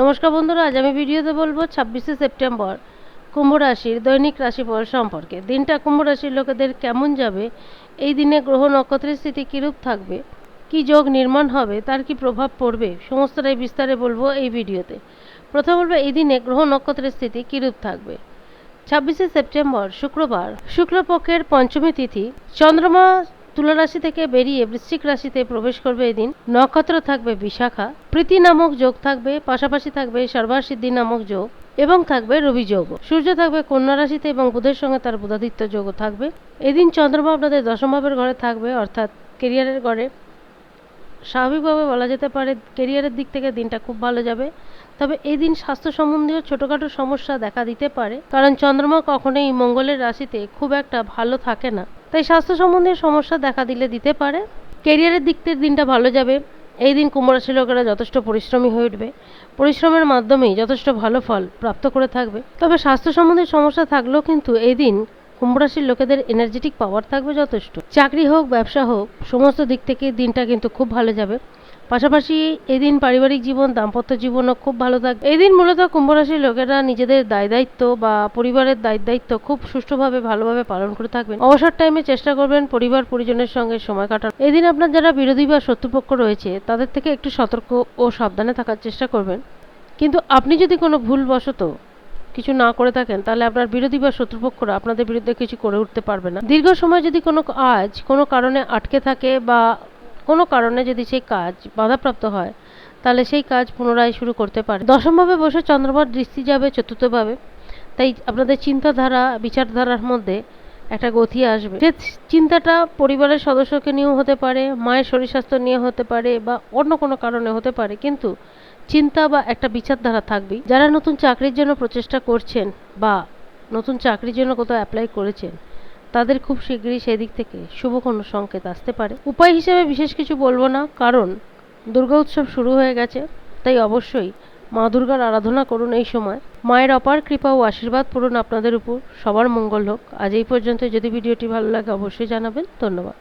নমস্কার বন্ধুরা, আজ আমি ভিডিওতে বলব ছাব্বিশে সেপ্টেম্বর কুম্ভ রাশির দৈনিক রাশিফল সম্পর্কে। দিনটা কুম্ভ রাশির লোকেদের কেমন যাবে, এই দিনে গ্রহ নক্ষত্রের স্থিতি কীরূপ থাকবে, কি যোগ নির্মাণ হবে, তার কি প্রভাব পড়বে, সমস্তটাই বিস্তারে বলব এই ভিডিওতে। প্রথম বলব, এই দিনে গ্রহ নক্ষত্রের স্থিতি কীরূপ থাকবে? ছাব্বিশে সেপ্টেম্বর, শুক্রবার। শুক্লপক্ষের পঞ্চমী তিথি, চন্দ্রমা তুলা রাশি থেকে বেরিয়ে বৃশ্চিক রাশিতে প্রবেশ করবে এদিন। নক্ষত্র থাকবে বিশাখা, প্রীতি নামক যোগ থাকবে, পাশাপাশি থাকবে সর্বাসিদ্ধি নামক যোগ এবং থাকবে রবি যোগ। সূর্য থাকবে কন্যা রাশিতে এবং বুধের সঙ্গে তার বুধাদিত্য যোগও থাকবে। এদিন চন্দ্রমা আপনাদের দশম ভাবের ঘরে থাকবে, অর্থাৎ কেরিয়ারের ঘরে। স্বাভাবিকভাবে বলা যেতে পারে কেরিয়ারের দিক থেকে দিনটা খুব ভালো যাবে। তবে এই দিন স্বাস্থ্য সম্বন্ধীয় ছোটোখাটো সমস্যা দেখা দিতে পারে, কারণ চন্দ্রমা কখনোই মঙ্গলের রাশিতে খুব একটা ভালো থাকে না। তাই স্বাস্থ্য সম্বন্ধীয় সমস্যা দেখা দিলে দিতে পারে। কেরিয়ারের দিক থেকে দিনটা ভালো যাবে। এই দিন কুম্ভ রাশির লোকেরা যথেষ্ট পরিশ্রমী হয়ে উঠবে। পরিশ্রমের মাধ্যমেই যথেষ্ট ভালো ফল প্রাপ্ত করে থাকবে। তবে স্বাস্থ্য সম্বন্ধে সমস্যা থাকলেও কিন্তু এই দিন কুম্ভ রাশির লোকেদের এনার্জেটিক পাওয়ার থাকবে যথেষ্ট। চাকরি হোক, ব্যবসা হোক, সমস্ত দিক থেকে দিনটা কিন্তু খুব ভালো যাবে। পাশাপাশি এদিন পারিবারিক জীবন, দাম্পত্য জীবনও খুব ভালো থাকবে এই দিন মূলত কুম্ভ রাশির লোকেরা নিজেদের দায় দায়িত্ব বা পরিবারের দায় দায়িত্ব খুব সুষ্ঠুভাবে, ভালোভাবে পালন করে থাকবেন। অবসর টাইমে চেষ্টা করবেন পরিবার পরিজনের সঙ্গে সময় কাটানো। এদিন আপনার যারা বিরোধী বা শত্রুপক্ষ রয়েছে, তাদের থেকে একটু সতর্ক ও সাবধানে থাকার চেষ্টা করবেন। কিন্তু আপনি যদি কোনো ভুলবশত কিছু না করে থাকেন, তাহলে আপনার বিরোধী বা শত্রুপক্ষরা আপনাদের বিরুদ্ধে কিছু করে উঠতে পারবে না। দীর্ঘ সময় যদি কোনো কাজ কোনো কারণে আটকে থাকে বা কোনো কারণে যদি সেই কাজ বাধাপ্রাপ্ত হয়, তাহলে সেই কাজ পুনরায় শুরু করতে পারে। দশমভাবে বসে চন্দ্রমার দৃষ্টি যাবে, চতুর্থভাবে। তাই আপনাদের চিন্তাধারা, বিচারধারার মধ্যে একটা গতি আসবে। যে চিন্তাটা পরিবারের সদস্যকে নিয়েও হতে পারে, মায়ের শরীর স্বাস্থ্য নিয়ে হতে পারে, বা অন্য কোনো কারণে হতে পারে। কিন্তু চিন্তা বা একটা বিচারধারা থাকবেই। যারা নতুন চাকরির জন্য প্রচেষ্টা করছেন বা নতুন চাকরির জন্য কোথাও অ্যাপ্লাই করেছেন তাদের খুব শীঘ্রই সেদিক থেকে শুভ কোনো সংকেত আসতে পারে। উপায় হিসেবে বিশেষ কিছু বলব না, কারণ দুর্গা উৎসব শুরু হয়ে গেছে, তাই অবশ্যই মা দুর্গার আরাধনা করুন এই সময়। মায়ের অপার কৃপা ও আশীর্বাদ পূরণ আপনাদের উপর। সবার মঙ্গল হোক। আজ এই পর্যন্ত যদি ভিডিওটি ভালো লাগে, অবশ্যই জানাবেন। ধন্যবাদ।